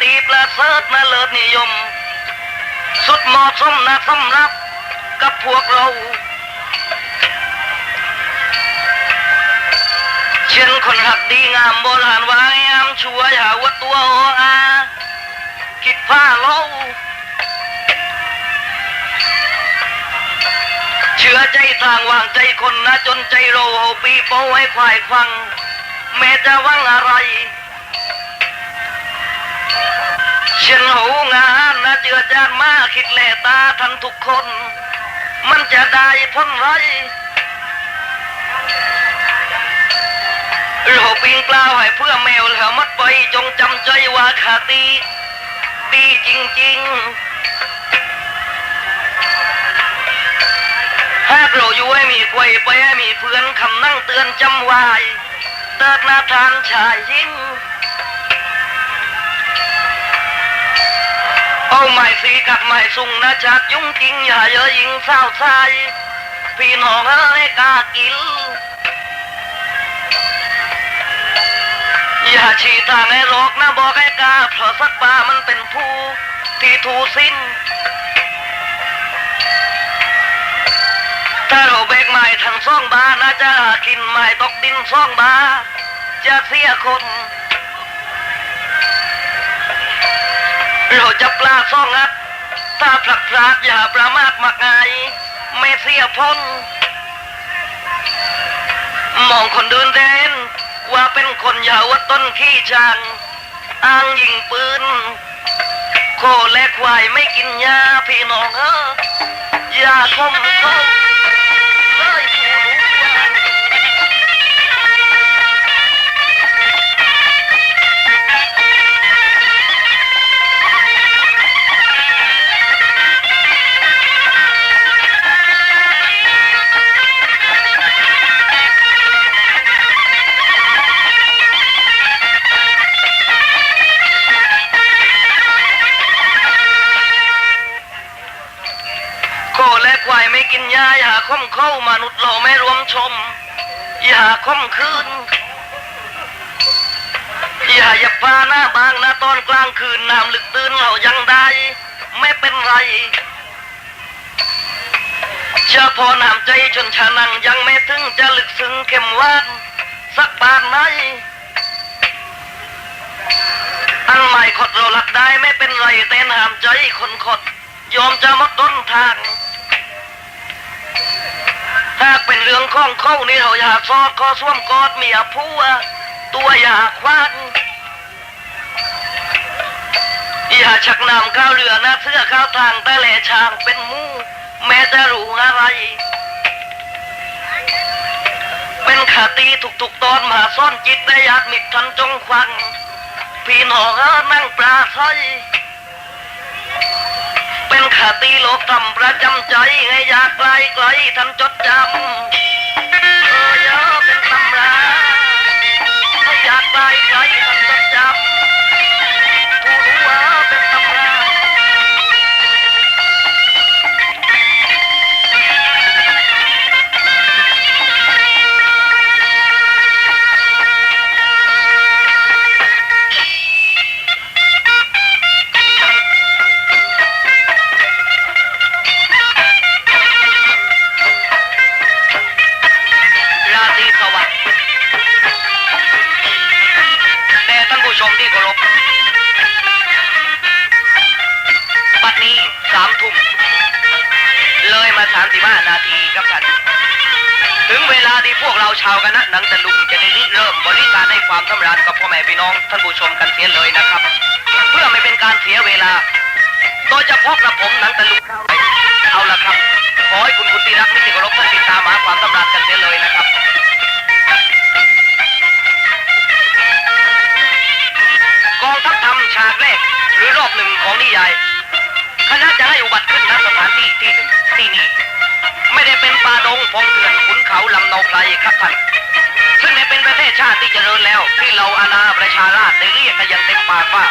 ตีประเสริฐนาเลิศนิยม สุดเหมาะสมนะสำรับกับพวกเรา เช่นคนหักดีงามโบราณวางยามช่วยหาว่าตัวโออาคิดผ้าเล่าเชื่อใจทางวางใจคนนะจนใจโรเอาปีโป้ให้ควายควังแม้จะหวังอะไร เช่นหูงานนะเจือจานมาคิดแลตาทันทุกคน มันจะได้พ้นไรเราปิงกล่าวให้เพื่อแมวแล้วมัดไปจงจำใจว่าขาตี ดีจริงๆหากเราอยู่ให้มีกวยไปให้มีเพื่อนคำนั่งเตือนจำไว้เติดหน้าทานชายยิ่ง เอาไม้สีกับไม้สุงนะจัดยุ่งจริงอย่าเยอะยิงเศร้าใจพี่น้องเอ้ยกล้ากินอย่าฉีทางให้หลอกนะบอกให้กล้าเพราะสัตว์ป่ามันเป็นผู้ที่ถูสิ้นถ้าเราเบกไม้ทั้งสองบาน่าจะกินไม้ตกดินสองบาจะเสียคน เราจะปลาซ่องอัดถ้าพลักพลาดอย่าประมาทมักงายไม่เสียพ้นมองคนเดินเดนว่าเป็นคนยาวต้นขี้ช้างอ้างยิงปืน โคและควายไม่กินยาพี่น้องเอออย่าคมเขาเลยผู้รู้ เข้ามนุษย์เราไม่รวมชม อย่าข่มคืน อย่าอย่าพาหน้าบางนะตอนกลางคืนน้ำลึกตื่นเรายังได้ ไม่เป็นไรเชื่อพอน้ำใจจนชานังยังไม่ถึงจะลึกซึ้งเข้มหวานสักปานไหนอันใหม่ขดเราหลักได้ไม่เป็นไรแต่น้ำใจคนขดยอมจะหมดต้นทางากเป็นเรื่องของเขานี่เราอยากซอดคอส้วมกอดเมียผัวตัวอยากคว้านอย่าชักนำข้าวเรือนะเสื้อข้าวทางแต่แหลช่างเป็นมูแม้จะรู้อะไร เป็นขาตีทุกๆตอนมาซ่อนจิตได้อยากมิดทันจงควันพี่น้องเอ้อนั่งปลาใส เป็นคติโลกธรรมประจำใจไงอยากไกลไกลท่านจดจำ ผู้ชมที่เคารพบัดนี้สามทุ่มเลยมาสามสิบห้านาทีครับท่าน ถึงเวลาที่พวกเราชาวคณะหนังตะลุงจะได้ริเริ่มบริการให้ความสำราญกับพ่อแม่พี่น้องท่านผู้ชมกันเสียเลยนะครับ เพื่อไม่เป็นการเสียเวลา โดยเฉพาะกระผมหนังตะลุงเอาละครับ ขอให้คุณคุณที่รักมิตรที่เคารพท่านติดตามหาความสำราญกันเสียเลยนะครับ องทัพทำฉากแรกหรือรอบหนึ่งของนิยายคณะจะให้อุบัติขึ้นณสถานที่ที่หนึ่งที่นี่ไม่ได้เป็นป่าดงพงเถื่อนขุนเขาลำเนาไพรครับท่านซึ่งในเป็นประเทศชาติที่เจริญแล้วที่เราอาณาประชาราชได้เรียกกันอย่างเต็มปากว่า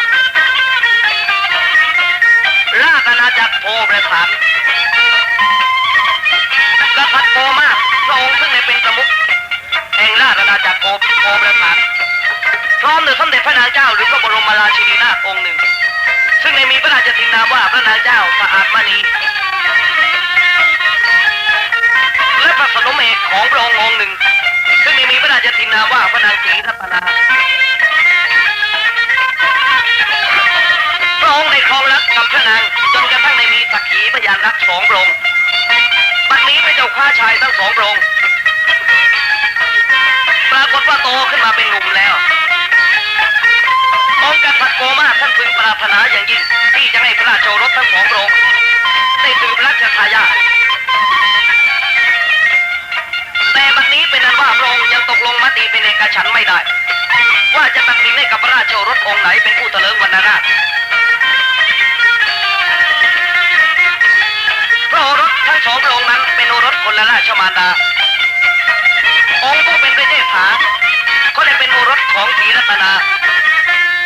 ราชอาณาจักรโพประสานกษัตริย์โพมากพระองค์ซึ่งได้เป็นประมุขแห่งราชอาณาจักรโพโพประสาน พร้อมด้วยสมเด็จพระนางเจ้าหรือพระบรมราชินีนาถองค์หนึ่ง ซึ่งในมีพระราชทินนามว่าพระนางเจ้าสะอาดมณีและพระสนมเอกของพระองค์องค์หนึ่ง ซึ่งในมีพระราชทินนามว่าพระนางศรีรัตนาพระองค์ได้ครองรักกับพระนางจนกระทั่งได้มีสักขีพยานรักสองพระองค์บัดนี้พระเจ้าข้าชายทั้งสองพระองค์ปรากฏว่าโตขึ้นมาเป็นหนุ่มแล้ว องค์กษัตริย์โกมาท่านพึงปรารถนาอย่างยิ่ง ที่จะให้พระราชโอรสทั้งสองพระองค์ได้สืบราชทายาทแต่บัดนี้เป็นนั้นว่าพระองค์ยังตกลงมติเป็นเอกฉันไม่ได้ ว่าจะตัดสินให้กับพระราชโอรสองค์ไหนเป็นผู้เถลิงวรรณราชพระโอรสทั้งสองพระองค์นั้นเป็นโอรสคนละราชมารดาองค์ผู้เป็นพระเจ้าผาก็ได้เป็นโอรสของศรีรัตนา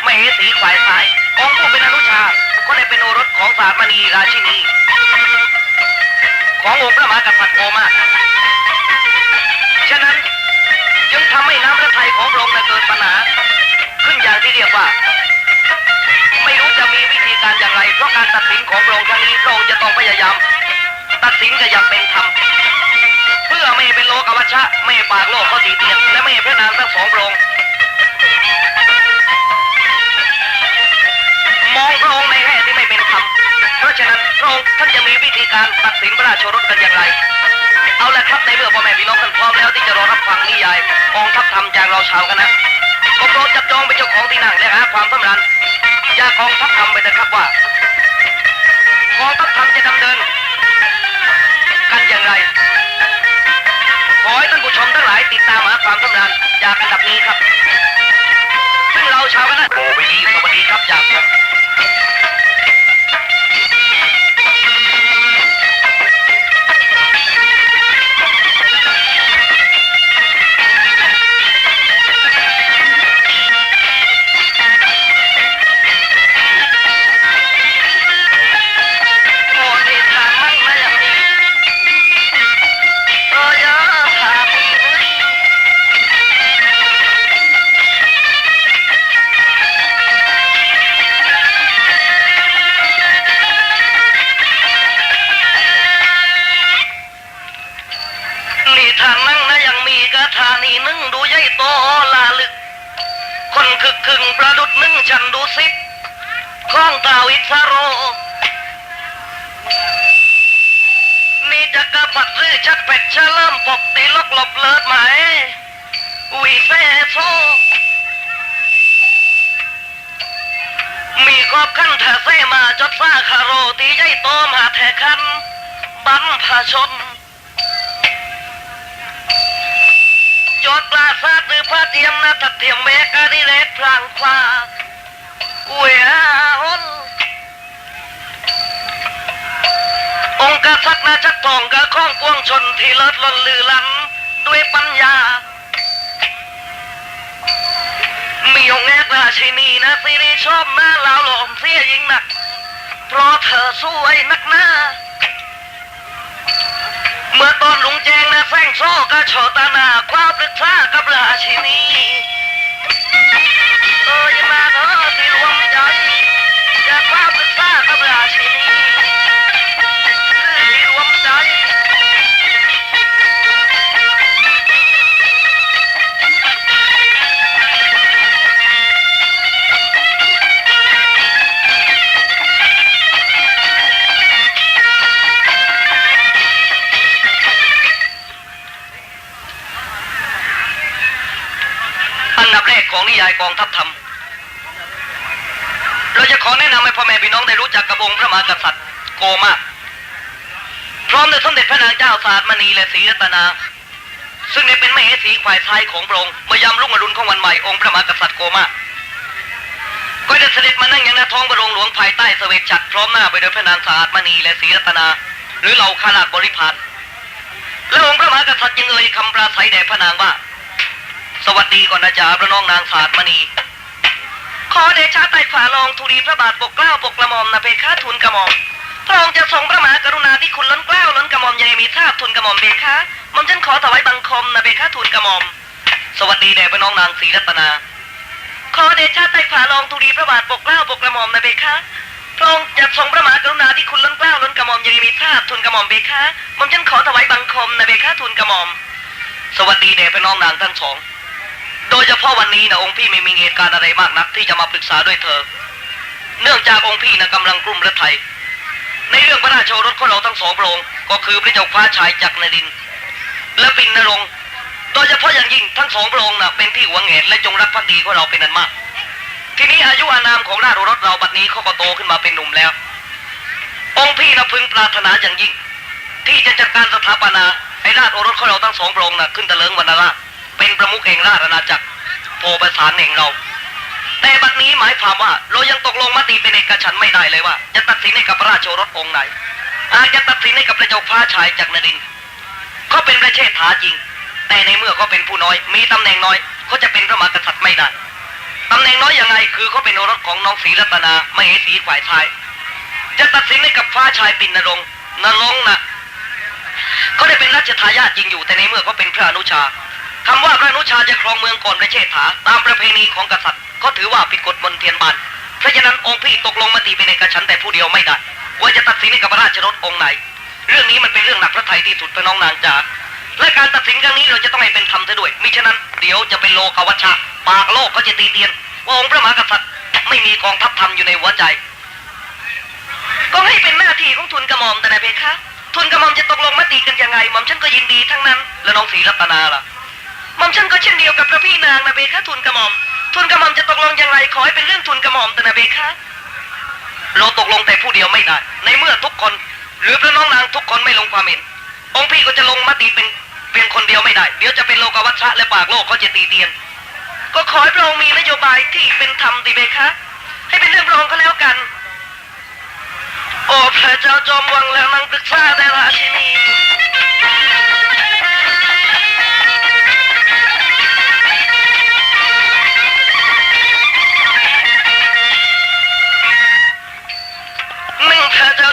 มเหสีขวายซ้ายองค์ผู้เป็นอนุชา ก็ได้เป็นโอรสของสารมณีราชินี ขององค์พระมหากษัตริย์โอมาฉะนั้นจึงทำให้น้ำพระทัยของพระองค์นั้นเกิดปัญหา ขึ้นอย่างที่เรียกว่า ไม่รู้จะมีวิธีการอย่างไร เพราะการตัดสินของพระองค์ครั้งนี้พระองค์จะต้องพยายาม ตัดสินกันอย่างเป็นธรรมเพื่อไม่เป็นโลกอวัชชะไม่ปากโลกเขาตีเตียนและไม่ให้พระนางทั้งสองพระองค์ เพราะฉะนั้นพระองค์ท่านจะมีวิธีการตัดสินพระราชโอรสกันอย่างไร เอาละครับในเมื่อพ่อแม่พี่น้องท่านพร้อมแล้วที่จะรอรับฟังนิยายกองทัพธรรมจากเราชาวกันนะก็โปรดจับจองเป็นเจ้าของที่นั่งและหาความสำราญจากกองทัพธรรมไปเถอะครับว่ากองทัพธรรมจะดำเนินกันอย่างไร ขอให้ท่านผู้ชมทั้งหลายติดตามหาความสำราญจากอันดับนี้ครับ ซึ่งเราชาวคณะโบวีสวัสดีครับ นึ่งดูใหญ่โตลาลึก คนคึกคึงประดุดนึ่งฉันดูสิคล้องตาวิสโร นี่จะกระปัดรือชักเป็ดชะเริ่มปกตีลกหลบเลิศไหมวีเซโซมีครอบขั้นแถเซมาจดซ่าคาโรตีใหญ่โตมาแทคัน บัมพาชน ดปลาซาดหรือพระเทียมนาตัดเทียมเมกาดิเลตพลางควาเวียหนองค์กษัตริย์นาจักทองกะข้องปวงชนที่เลิศล้นลือล้ำด้วยปัญญา มีองค์แอกราชินีนะสิริชอบหน้าลาวหลอมเสียยิ่งหนัก เพราะเธอสวยนักหน้า เมื่อตอนลุงแจงนะแฟงโซ่ก็โชตานาความลึกษากับราชินีเอออย่ามาเถอะที่รวมใจจะความลึกษากับราชินี ได้รู้จักกระบงพระมหากษัตริย์โกมาก พร้อมด้วยสมเด็จพระนางเจ้าสาดมณีและศรีรัตนา ซึ่งได้เป็นมเหสีฝ่ายซ้ายของพระองค์เมื่อยามรุ่งอรุณของวันใหม่องค์พระมหากษัตริย์โกมาก็ได้เสด็จมานั่งยังหน้าท้องพระโรงหลวงภายใต้เสวตฉัตรพร้อมหน้าไปด้วยพระนางสาดมณีและศรีรัตนา หรือเหล่าขาราชบริพารและองค์พระมหากษัตริย์ยังเอ่ยคำปราศัยแด่พระนางว่า สวัสดีก่อนนะจ๊ะพระน้องนางสาดมณี ขอเดชะไต่ฝ่าลองทูลีพระบาทปกเกล้าปกกระหม่อมนะเพคะทูลกระหม่อมพระองค์จะทรงพระมหากรุณาที่คุณล้นเกล้าล้นกระหม่อมยังมีทราบทูลกระหม่อมเพคะหม่อมฉันขอถวายบังคมนะเพคะทูลกระหม่อม สวัสดีแด่พระน้องนางศรีรัตนา ขอเดชะไต่ฝ่าลองทูดีพระบาทปกเกล้าปกกระหม่อมนะเบคะพระองค์จะทรงพระมหากรุณาที่คุณล้นเกล้าล้นกระหม่อมยังมีทราบทูลกระหม่อมเบคะหม่อมฉันขอถวายบังคมนะเบคะทูลกระหม่อม สวัสดีแด่พี่น้องนางทั้งสอง โดยเฉพาะวันนี้นะองค์พี่ไม่มีเหตุการณ์อะไรมากนัก ที่จะมาปรึกษาด้วยเธอ เนื่องจากองค์พี่นะกำลังกลุ้มระไทย ในเรื่องพระราชโอรสของเราทั้งสองพระองค์ก็คือพระเจ้าฟ้าชายจักรนริน และปินนรงค์โดยเฉพาะอย่างยิ่งทั้งสองพระองค์นะเป็นที่หวงแหนและจงรักภักดีของเราเป็นอันมาก ทีนี้อายุอานามของราชโอรสเราบัดนี้เขาก็โตขึ้นมาเป็นหนุ่มแล้ว องค์พี่นะพึงปรารถนาอย่างยิ่ง ที่จะจัดการสถาปนาไอ้ราชโอรสของเราทั้งสองพระองค์นะขึ้นตะเลิงวรรณราช เป็นประมุขแห่งราชอาณาจักรโพประสานแห่งเรา แต่บัดนี้หมายความว่า เรายังตกลงมติเป็นเอกฉันไม่ได้เลยว่า จะตัดสินให้กับพระราชโอรสองค์ไหนอาจจะตัดสินให้กับพระเจ้าฟ้าชายจากนรินเขาเป็นประเชษฐาจริง แต่ในเมื่อเขาเป็นผู้น้อย มีตำแหน่งน้อยเขาจะเป็นพระมหากษัตริย์ไม่ได้ตำแหน่งน้อยอยังไงคือเขาเป็นโอรสของน้องศรีรัตนามเหสีฝ่ายชาย จะตัดสินให้กับฟ้าชายปินนรงนรงนะเขาได้เป็นราชทายาทจริงอยู่แต่ในเมื่อเขาเป็นพระอนุชา คำว่าพระอนุชาจะครองเมืองก่อนประเชษฐาตามประเพณีของกษัตริย์ก็ถือว่าผิดกฎมนเทียนบานเพราะฉะนั้นองค์พี่ตกลงมติเป็นเอกฉันแต่ผู้เดียวไม่ได้ว่าจะตัดสินให้กับพระราชรถองค์ไหน เรื่องนี้มันเป็นเรื่องหนักพระไทยที่สุดพี่น้องนางจ๋าและการตัดสินครั้งนี้เราจะต้องให้เป็นธรรมซะด้วยมิฉะนั้นเดี๋ยวจะเป็นโลกวัชชะปากโลกก็จะตีเตียน ว่าองค์พระมหากษัตริย์ไม่มีกองทัพธรรมอยู่ในหัวใจ ก็ให้เป็นหน้าที่ของทุนกระหม่อมแต่นายเพคะ ทุนกระหม่อมจะตกลงมติกันยังไงหม่อมฉันก็ยินดีทั้งนั้น แล้วน้องศรีรัตนาล่ะ หม่อมฉันก็เช่นเดียวกับพระพี่นางนะเบคะทุนกระหม่อม ทุนกระหม่อมจะตกลงอย่างไรขอให้เป็นเรื่องทุนกระหม่อมแต่นะเบคะเราตกลงแต่ผู้เดียวไม่ได้ ในเมื่อทุกคน หรือพระน้องนางทุกคนไม่ลงความเห็น องค์พี่ก็จะลงมติเป็นเพียงคนเดียวไม่ได้ เดี๋ยวจะเป็นโลกวัชชะและปากโลกเขาจะตีเตียน ก็ขอให้พระองค์มีนโยบายที่เป็นธรรมดีเบคะให้เป็นเรื่องรองก็แล้วกัน โอ้พระเจ้าจอมวังแล้วนางปรึกษาแต่ราชินี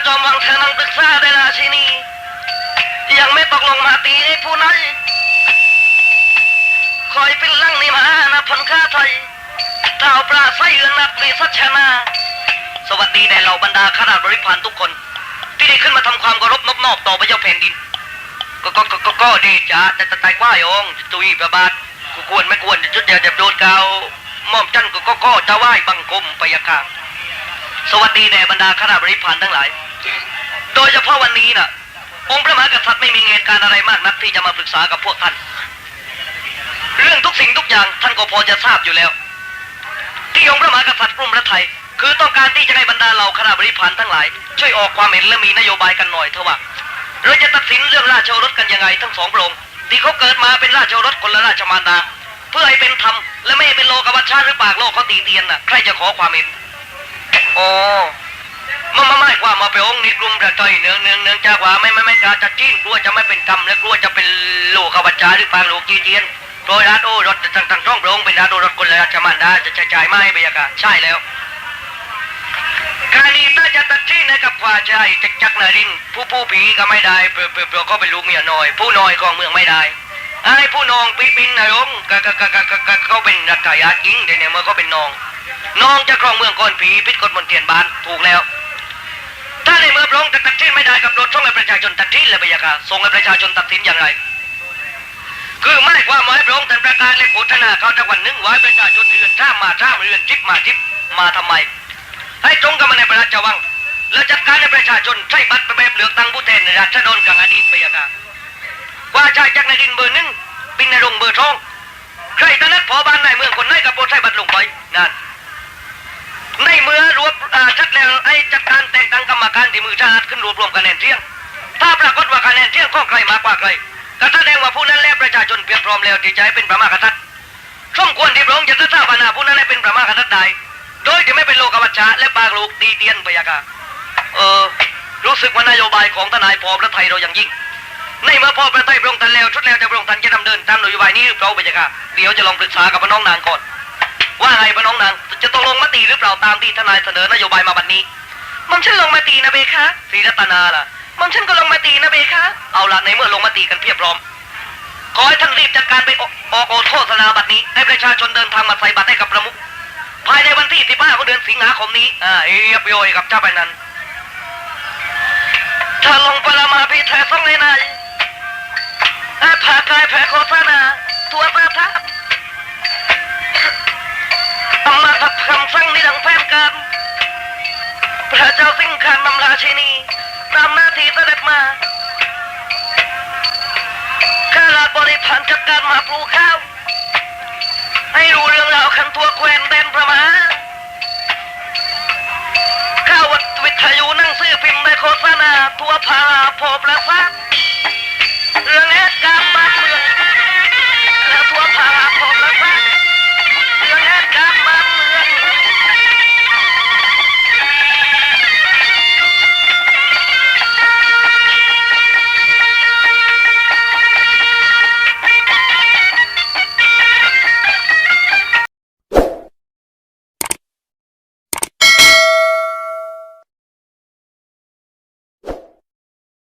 จอมวังเธอนั่งปรึกษาได้ราชินียังไม่ตกลงมาตีให้ผู้น้อยคอยเป็นลังนิมานะผลค่าไทยเท้าปลาไส้เอือนนับรีสัชนา สวัสดีแด่เหล่าบรรดาข้าราชบริพารทุกคน ที่ได้ขึ้นมาทำความเคารพนอบนอบต่อพระเจ้าแผ่นดิน ก็ก็ก็ก็ดีจ้าแต่ต่แต่กว่าโยงตุยประบาทกูควรไม่ควรจะจุดเดียวจะโดนกาวหม่อมจันก็ก็ก็จะไหว้บังคมไปยะค่ะสวัสดีแด่บรรดาข้าราชบริพารทั้งหลาย โดยเฉพาะวันนี้น่ะ องค์พระมหากษัตริย์ไม่มีเหตุการณ์อะไรมากนักที่จะมาปรึกษากับพวกท่าน เรื่องทุกสิ่งทุกอย่างท่านก็พอจะทราบอยู่แล้ว ที่องค์พระมหากษัตริย์กรุมพระไทย คือต้องการที่จะให้บรรดาเหล่าข้าราชบริพารทั้งหลาย ช่วยออกความเห็นและมีนโยบายกันหน่อยเถอะว่าเราจะตัดสินเรื่องราชโอรสกันยังไงทั้งสองพระองค์ที่เขาเกิดมาเป็นราชโอรสคนละราชมารดาเพื่อให้เป็นธรรมและไม่ให้เป็นโลกวัชชาหรือปากโลกเขาตีเตียนน่ะใครจะขอความเห็นโอ้ มันมาไม่ความมาไปองค์นี้กลุ่มประจอยเนืองเนืองเนืองจากว่าไม่ไม่ไม่กล้าจะจิ้นกลัวจะไม่เป็นกรรมและกลัวจะเป็นโลกวัชชาหรือปางโลกีเจียนโดยราชโอรสต่างต่างช่องพระองค์เป็นราชโอรสคนละราชมารดาจะใช้จ่ายไม่บรรยากาศใช่แล้วการนี้าจะตัดที่นะกับควาชายจักจักนารินผู้ผู้ผีก็ไม่ได้เปล่าเปล่าเปล่าก็เป็นลูกเมียน้อย ผู้น้อยของเมืองไม่ได้ไอ้ผู้น้องปีปินนายงก็ก็ก็ก็ก็เขาเป็นรัฐายาทจริงแต่เนี่ยเมื่อเขาเป็นน้อง น้องจะครองเมืองก่อนผีพิษกฎมนเทียนบานถูกแล้ว ถ้าในเมื่อพระองค์ตัดสินไม่ได้กับรถส่งให้ประชาชนตัดสินและบรรยากาศส่งให้ประชาชนตัดสินอย่างไร คือไม่ความหมายพระองค์แต่ประกาศและโฆษณาเขาจะวันหนึ่งไว้ประชาชนเรือนท่ามาท่าเรือนจิบมาจิบมาทำไม ให้ตรงกับมาในพระราชวัง แล้วจัดการให้ประชาชนใช้บัตรไปแบบเลือกตั้งผู้แทนในราชดรกลางอดีตไปยากาว่าชายจากในดินเบอร์หนึ่งปินในรงเบอร์ทองใครตอนนั้นพอบ้านในเมืองคนไหนกับโปรดใช้บัตรลงไปนั่นในเมื่อรวบชัดแล้วไอ้จัดการ รรมการที่มือชาติขึ้นรวบรวมคะแนนเที่ยง ถ้าปรากฏว่าคะแนนเที่ยงของใครมากกว่าใครก็แสดงว่าผู้นั้นแล้วประชาชนเพียงพร้อมแล้วที่จะให้เป็นพระมหากษัตริย์สมควรที่พระองค์จะสถาปนาผู้นั้นให้เป็นพระมหากษัตริย์ได้โดยที่ไม่เป็นโลกวัชชะและปากลูกดีเตียนพยากาเออรู้สึกว่านโยบายของทนายพอพระไทยเราอย่างยิ่ง ในเมื่อพอพระไทยพระองค์ท่านแล้วชุดแล้วจะพระองค์ท่านจะดำเนินตามนโยบายนี้หรือเปล่าพยากาเดี๋ยวจะลองปรึกษากับพน้องนางก่อนว่าไงพระน้องนางจะตกลงมติหรือเปล่าตามที่ทนายเสนอนโยบายมาบัดนี้ มันฉันลงมตินะเบคะศรีรัตนาล่ะมันฉันก็ลงมตินะเบคะเอาละในเมื่อลงมติกันเพียบพร้อมขอให้ท่านรีบจัดการไปออกออกโอโฆษณาบัตรนี้ให้ประชาชนเดินทางมาใส่บัตรให้กับประมุขภายในวันที่ 15ของเดือนสิงหาคมนี้อ่าเอียบโยยกับเจ้าไปนั้นถ้าลงปรมาพิเทศส่งในนายอาภากายแผ่โฆษณาตัวสาธาอำมาตย์คำสั่งนี้ดังแฟนกัน พระเจ้าสิงคานนำราชินีตามหน้าที่เสด็จมาข้าราชบริพารจัดการมาปลูกข้าว ให้รู้เรื่องราวขันตัวแควนแดนประมา